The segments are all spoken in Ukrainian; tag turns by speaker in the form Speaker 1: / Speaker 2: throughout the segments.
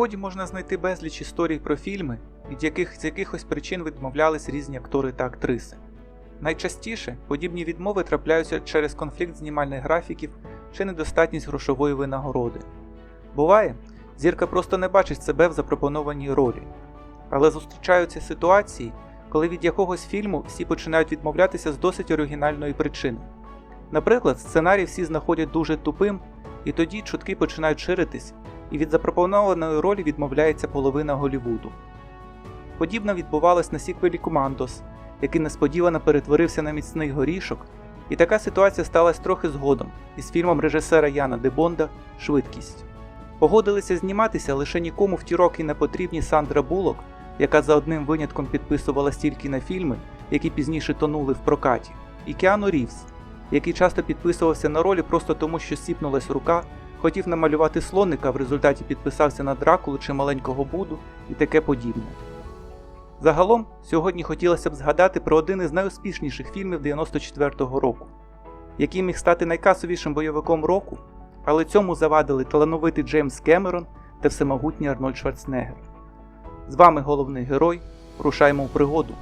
Speaker 1: Голлівуді можна знайти безліч історій про фільми, від яких з якихось причин відмовлялись різні актори та актриси. Найчастіше подібні відмови трапляються через конфлікт знімальних графіків чи недостатність грошової винагороди. Буває, зірка просто не бачить себе в запропонованій ролі, але зустрічаються ситуації, коли від якогось фільму всі починають відмовлятися з досить оригінальної причини. Наприклад, сценарій всі знаходять дуже тупим, і тоді чутки починають ширитись, і від запропонованої ролі відмовляється половина Голлівуду. Подібно відбувалось на сіквелі Командос, який несподівано перетворився на міцний горішок, і така ситуація сталася трохи згодом із фільмом режисера Яна Дебонда Швидкість. Погодилися зніматися лише нікому в ті роки не потрібні Сандра Булок, яка за одним винятком підписувала стільки на фільми, які пізніше тонули в прокаті, і Кіану Рівз, який часто підписувався на ролі просто тому, що сіпнулась рука, хотів намалювати слоника, в результаті підписався на Дракулу чи маленького Буду і таке подібне. Загалом, сьогодні хотілося б згадати про один із найуспішніших фільмів 94-го року, який міг стати найкасовішим бойовиком року, але цьому завадили талановитий Джеймс Кемерон та всемогутній Арнольд Шварценеггер. З вами головний герой. Рушаймо у пригоду.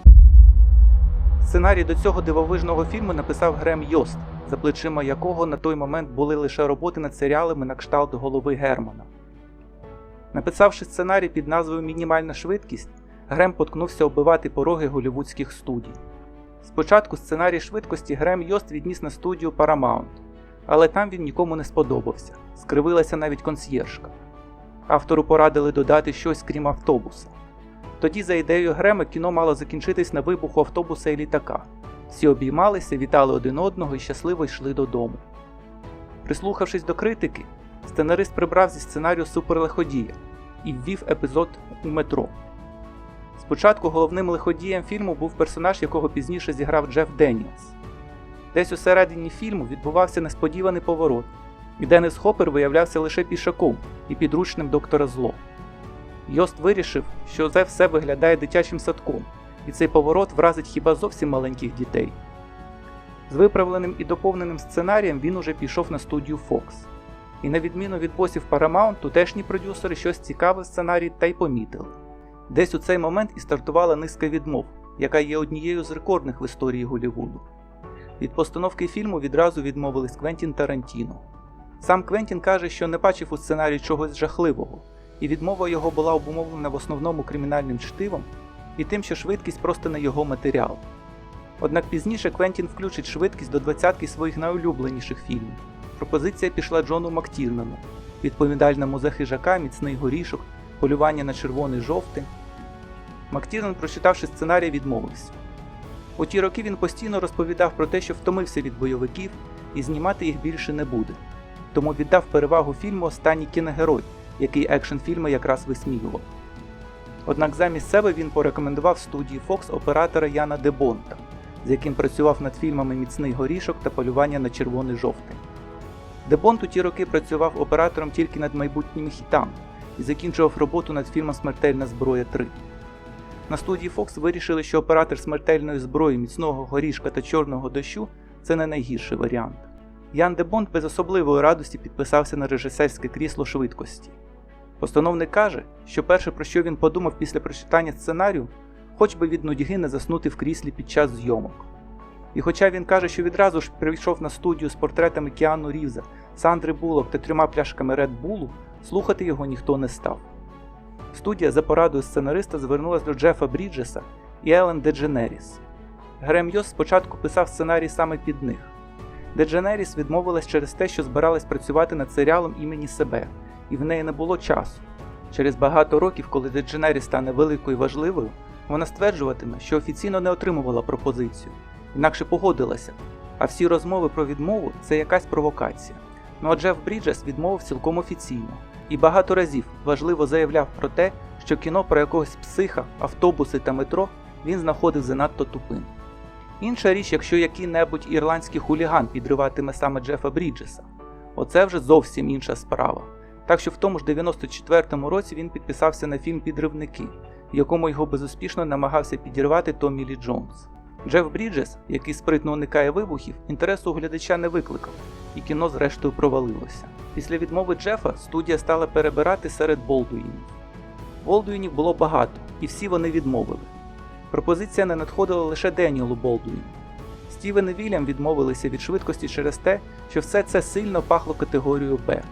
Speaker 1: Сценарій до цього дивовижного фільму написав Грем Йост, за плечима якого на той момент були лише роботи над серіалами на кшталт голови Германа. Написавши сценарій під назвою Мінімальна швидкість, Грем поткнувся оббивати пороги голівудських студій. Спочатку сценарій швидкості Грем Йост відніс на студію Paramount, але там він нікому не сподобався, скривилася навіть консьєржка. Автору порадили додати щось крім автобуса. Тоді, за ідеєю Грема, кіно мало закінчитись на вибуху автобуса і літака. Всі обіймалися, вітали один одного і щасливо йшли додому. Прислухавшись до критики, сценарист прибрав зі сценарію суперлиходія і ввів епізод у метро. Спочатку головним лиходієм фільму був персонаж, якого пізніше зіграв Джеф Деніелс. Десь у середині фільму відбувався несподіваний поворот, і Денис Хоппер виявлявся лише пішаком і підручним доктора Зло. Йост вирішив, що це все виглядає дитячим садком, і цей поворот вразить хіба зовсім маленьких дітей. З виправленим і доповненим сценарієм він уже пішов на студію Fox. І на відміну від босів Paramount, тутешні продюсери щось цікаве в сценарії та й помітили. Десь у цей момент і стартувала низка відмов, яка є однією з рекордних в історії Голлівуду. Від постановки фільму відразу відмовились Квентін Тарантіно. Сам Квентін каже, що не бачив у сценарії чогось жахливого, і відмова його була обумовлена в основному кримінальним чтивом і тим, що швидкість просто не його матеріал. Однак пізніше Квентін включить швидкість до двадцятки своїх найулюбленіших фільмів. Пропозиція пішла Джону Мактірнану, відповідальному за хижака, міцний горішок, полювання на червоний жовтий. Мактірнан, прочитавши сценарій, відмовився. У ті роки він постійно розповідав про те, що втомився від бойовиків і знімати їх більше не буде, тому віддав перевагу фільму Останній кіногерой, який екшн фільми якраз висміював. Однак замість себе він порекомендував студії Fox оператора Яна Дебонта, з яким працював над фільмами Міцний горішок та полювання на червоний жовтий. Дебонт у ті роки працював оператором тільки над майбутніми хітами і закінчував роботу над фільмом Смертельна зброя 3. На студії Fox вирішили, що оператор смертельної зброї, міцного горішка та чорного дощу це не найгірший варіант. Ян Дебонд без особливої радості підписався на режисерське крісло швидкості. Постановник каже, що перше, про що він подумав після прочитання сценарію, хоч би від нудьги не заснути в кріслі під час зйомок. І хоча він каже, що відразу ж прийшов на студію з портретами Кіану Рівза, Сандри Булок та трьома пляшками Red Bull, слухати його ніхто не став. Студія за порадою сценариста звернулася до Джефа Бріджеса і Елен Дедженеріс. Грем Йос спочатку писав сценарій саме під них. Дедженеріс відмовилась через те, що збиралась працювати над серіалом імені себе, і в неї не було часу. Через багато років, коли Дедженеріс стане великою і важливою, вона стверджуватиме, що офіційно не отримувала пропозицію, інакше погодилася, а всі розмови про відмову це якась провокація. Ну а Джеф Бріджес відмовив цілком офіційно і багато разів важливо заявляв про те, що кіно про якогось психа, автобуси та метро він знаходив занадто тупим. Інша річ, якщо який-небудь ірландський хуліган підриватиме саме Джефа Бріджеса, оце вже зовсім інша справа. Так що в тому ж 94-му році він підписався на фільм Підривники, в якому його безуспішно намагався підірвати Томі Лі Джонс. Джеф Бріджес, який спритно уникає вибухів, інтересу глядача не викликав, і кіно зрештою провалилося. Після відмови Джефа студія стала перебирати серед Болдуїнів. Болдуїнів було багато, і всі вони відмовили. Пропозиція не надходила лише Деніелу Болдуїну. Стівен і Вільям відмовилися від швидкості через те, що все це сильно пахло категорією Б,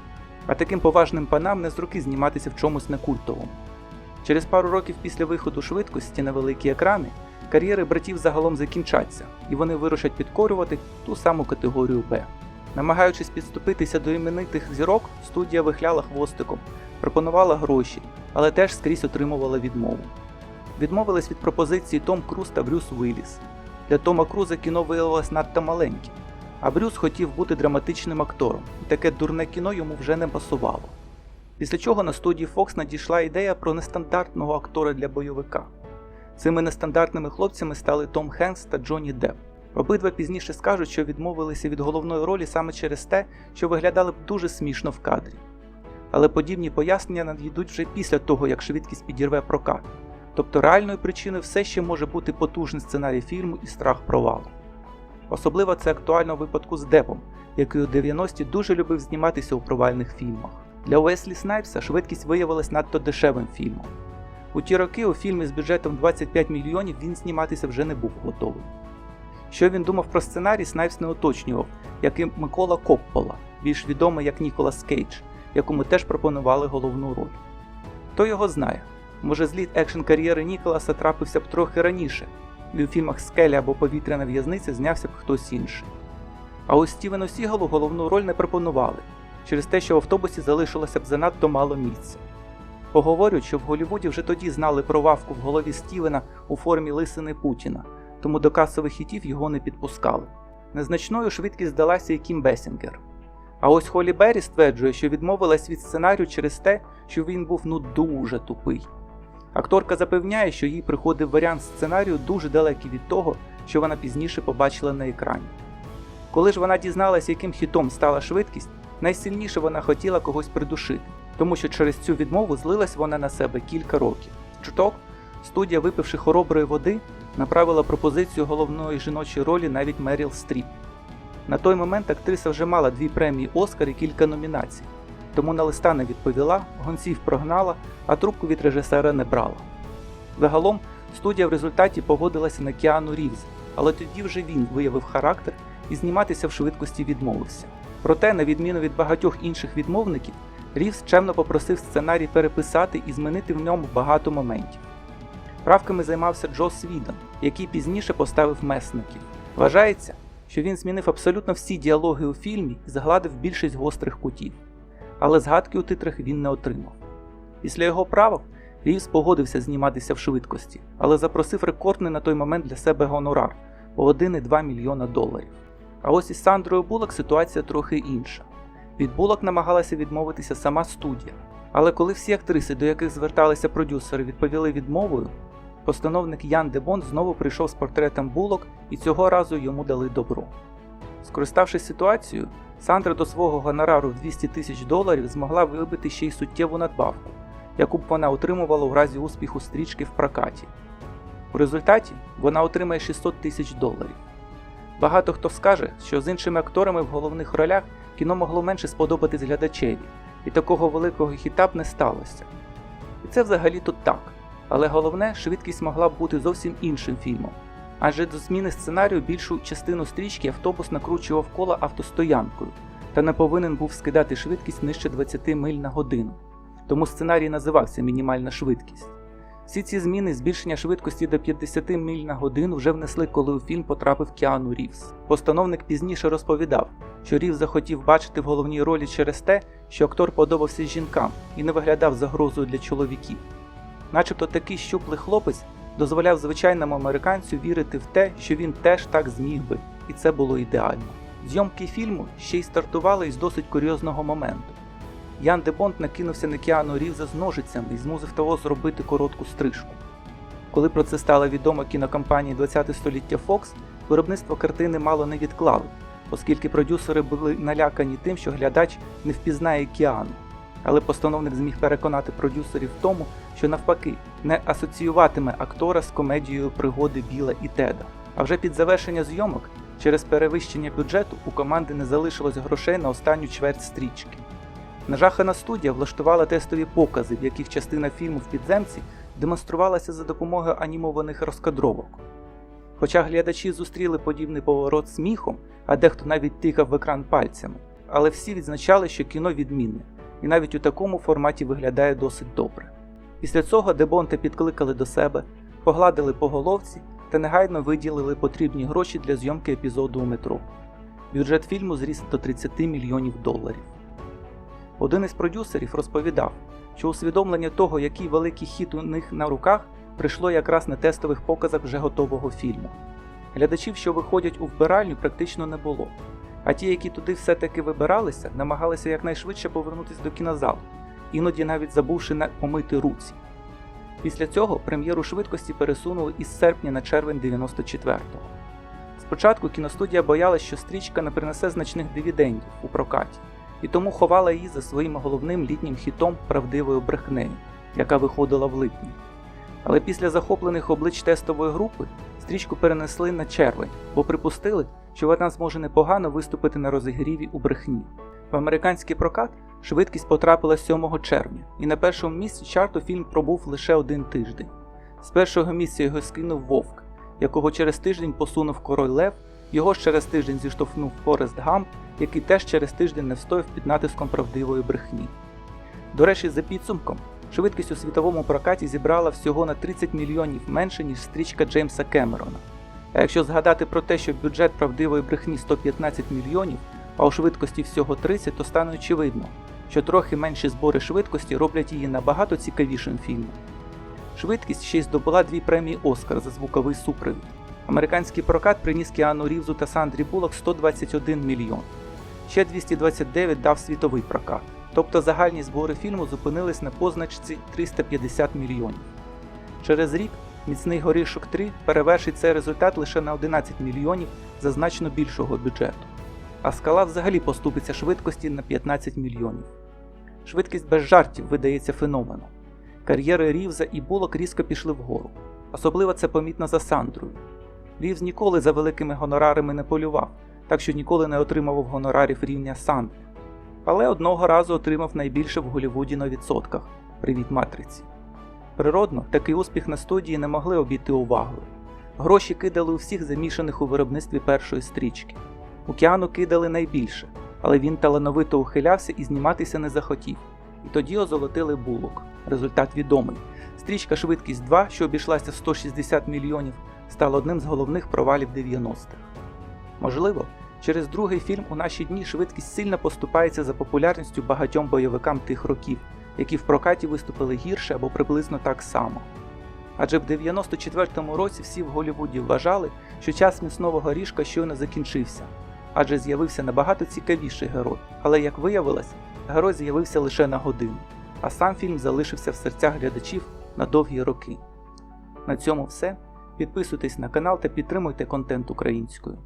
Speaker 1: а таким поважним панам не з руки зніматися в чомусь некультовому. Через пару років після виходу швидкості на великі екрани кар'єри братів загалом закінчаться, і вони вирушать підкорювати ту саму категорію Б. Намагаючись підступитися до іменитих зірок, студія вихляла хвостиком, пропонувала гроші, але теж скрізь отримувала відмову. Відмовились від пропозиції Том Круз та Брюс Уилліс. Для Тома Круза кіно виявилось надто маленьким, а Брюс хотів бути драматичним актором, і таке дурне кіно йому вже не пасувало. Після чого на студії Fox надійшла ідея про нестандартного актора для бойовика. Цими нестандартними хлопцями стали Том Хенкс та Джонні Депп. Обидва пізніше скажуть, що відмовилися від головної ролі саме через те, що виглядали б дуже смішно в кадрі. Але подібні пояснення надійдуть вже після того, як швидкість підірве прокат. Тобто реальною причиною все ще може бути потужний сценарій фільму і страх провалу. Особливо це актуально у випадку з Депом, який у 90-ті дуже любив зніматися у провальних фільмах. Для Уеслі Снайпса швидкість виявилась надто дешевим фільмом. У ті роки у фільмі з бюджетом 25 мільйонів він зніматися вже не був готовий. Що він думав про сценарій, Снайпс не уточнював, як і Микола Коппола, більш відомий як Ніколас Кейдж, якому теж пропонували головну роль. Хто його знає, може зліт екшн кар'єри Ніколаса трапився б трохи раніше, і у фільмах Скеля або Повітряна в'язниця знявся б хтось інший. А ось Стівену Сігалу головну роль не пропонували через те, що в автобусі залишилося б занадто мало місця. Поговорюють, що в Голлівуді вже тоді знали про вавку в голові Стівена у формі лисини Путіна, тому до касових хітів його не підпускали. Незначною швидкість здалася і Кім Бесінгер. А ось Холі Беррі стверджує, що відмовилась від сценарію через те, що він був ну дуже тупий. Акторка запевняє, що їй приходив варіант сценарію дуже далекий від того, що вона пізніше побачила на екрані. Коли ж вона дізналася, яким хітом стала швидкість, найсильніше вона хотіла когось придушити, тому що через цю відмову злилась вона на себе кілька років. Чуток, студія, випивши хороброї води, направила пропозицію головної жіночої ролі навіть Меріл Стріп. На той момент актриса вже мала дві премії Оскар і кілька номінацій, тому на листа не відповіла, гонців прогнала, а трубку від режисера не брала. Загалом, студія в результаті погодилася на Кіану Рівз, але тоді вже він виявив характер і зніматися в швидкості відмовився. Проте, на відміну від багатьох інших відмовників, Рівз чемно попросив сценарій переписати і змінити в ньому багато моментів. Правками займався Джо Свідон, який пізніше поставив месників. Вважається, що він змінив абсолютно всі діалоги у фільмі і загладив більшість гострих кутів, але згадки у титрах він не отримав. Після його правок Рівз погодився зніматися в швидкості, але запросив рекордний на той момент для себе гонорар по 1,2 мільйона доларів. А ось із Сандрою Булак ситуація трохи інша. Від Булак намагалася відмовитися сама студія. Але коли всі актриси, до яких зверталися продюсери, відповіли відмовою, постановник Ян Дебон знову прийшов з портретом Булок і цього разу йому дали добро. Скориставшись ситуацією, Сандра до свого гонорару в 200 тисяч доларів змогла вибити ще й суттєву надбавку, яку б вона отримувала у разі успіху стрічки в прокаті. У результаті вона отримає 600 тисяч доларів. Багато хто скаже, що з іншими акторами в головних ролях кіно могло менше сподобатись глядачеві, і такого великого хіта б не сталося. І це взагалі тут так. Але головне, швидкість могла б бути зовсім іншим фільмом. Адже до зміни сценарію більшу частину стрічки автобус накручував коло автостоянкою та не повинен був скидати швидкість нижче 20 миль на годину. Тому сценарій називався Мінімальна швидкість. Всі ці зміни збільшення швидкості до 50 миль на годину вже внесли, коли у фільм потрапив Кіану Рівз. Постановник пізніше розповідав, що Рівз захотів бачити в головній ролі через те, що актор подобався жінкам і не виглядав загрозою для чоловіків. Начебто такий щуплий хлопець дозволяв звичайному американцю вірити в те, що він теж так зміг би, і це було ідеально. Зйомки фільму ще й стартували із досить курйозного моменту. Ян Дебонд накинувся на Кіану Рівза з ножицями і змусив того зробити коротку стрижку. Коли про це стало відомо кінокомпанії 20 століття Fox, виробництво картини мало не відклали, оскільки продюсери були налякані тим, що глядач не впізнає Кіану. Але постановник зміг переконати продюсерів в тому, що навпаки не асоціюватиме актора з комедією пригоди Біла і Теда. А вже під завершення зйомок, через перевищення бюджету, у команди не залишилось грошей на останню чверть стрічки. Нажахана студія влаштувала тестові покази, в яких частина фільму в підземці демонструвалася за допомогою анімованих розкадровок. Хоча глядачі зустріли подібний поворот сміхом, а дехто навіть тикав в екран пальцями, але всі відзначали, що кіно відмінне, і навіть у такому форматі виглядає досить добре. Після цього Дебонте підкликали до себе, погладили по головці та негайно виділили потрібні гроші для зйомки епізоду у метро. Бюджет фільму зріс до 30 мільйонів доларів. Один із продюсерів розповідав, що усвідомлення того, який великий хід у них на руках, прийшло якраз на тестових показах вже готового фільму. Глядачів, що виходять у вбиральню, практично не було. А ті, які туди все-таки вибиралися, намагалися якнайшвидше повернутися до кінозалу, іноді навіть забувши на помити руці. Після цього прем'єру швидкості пересунули із серпня на червень 94-го. Спочатку кіностудія боялась, що стрічка не принесе значних дивідендів у прокаті, і тому ховала її за своїм головним літнім хітом правдивою брехнею, яка виходила в липні. Але після захоплених облич тестової групи стрічку перенесли на червень, бо припустили, що вона зможе непогано виступити на розігріві у брехні. В американський прокат швидкість потрапила 7 червня, і на першому місці чарту фільм пробув лише один тиждень. З першого місця його скинув Вовк, якого через тиждень посунув Король Лев, його ж через тиждень зіштовхнув Форест Гамп, який теж через тиждень не встояв під натиском правдивої брехні. До речі, за підсумком, швидкість у світовому прокаті зібрала всього на 30 мільйонів менше, ніж стрічка Джеймса Кемерона. А якщо згадати про те, що бюджет правдивої брехні 115 мільйонів, а у швидкості всього 30, то стане очевидно, що трохи менші збори швидкості роблять її набагато цікавішим фільмом. Швидкість ще й здобула дві премії Оскар за звуковий супровід. Американський прокат приніс Кіану Рівзу та Сандрі Буллок 121 мільйон. Ще 229 дав світовий прокат, тобто загальні збори фільму зупинились на позначці 350 мільйонів. Через рік Міцний горішок 3 перевершить цей результат лише на 11 мільйонів за значно більшого бюджету. А скала взагалі поступиться швидкості на 15 мільйонів. Швидкість без жартів видається феноменом. Кар'єри Рівза і Булок різко пішли вгору. Особливо це помітно за Сандрою. Рівз ніколи за великими гонорарами не полював, так що ніколи не отримував гонорарів рівня Сандри. Але одного разу отримав найбільше в Голлівуді на відсотках Привіт матриці. Природно, такий успіх на студії не могли обійти увагою. Гроші кидали у всіх замішаних у виробництві першої стрічки. Океану кидали найбільше, але він талановито ухилявся і зніматися не захотів. І тоді озолотили булок. Результат відомий. Стрічка Швидкість 2, що обійшлася в 160 мільйонів, стала одним з головних провалів 90-х. Можливо, через другий фільм у наші дні швидкість сильно поступається за популярністю багатьом бойовикам тих років, які в прокаті виступили гірше або приблизно так само. Адже в 94-му році всі в Голлівуді вважали, що час міцного горішка щойно закінчився, адже з'явився набагато цікавіший герой. Але як виявилось, герой з'явився лише на годину, а сам фільм залишився в серцях глядачів на довгі роки. На цьому все. Підписуйтесь на канал та підтримуйте контент українською.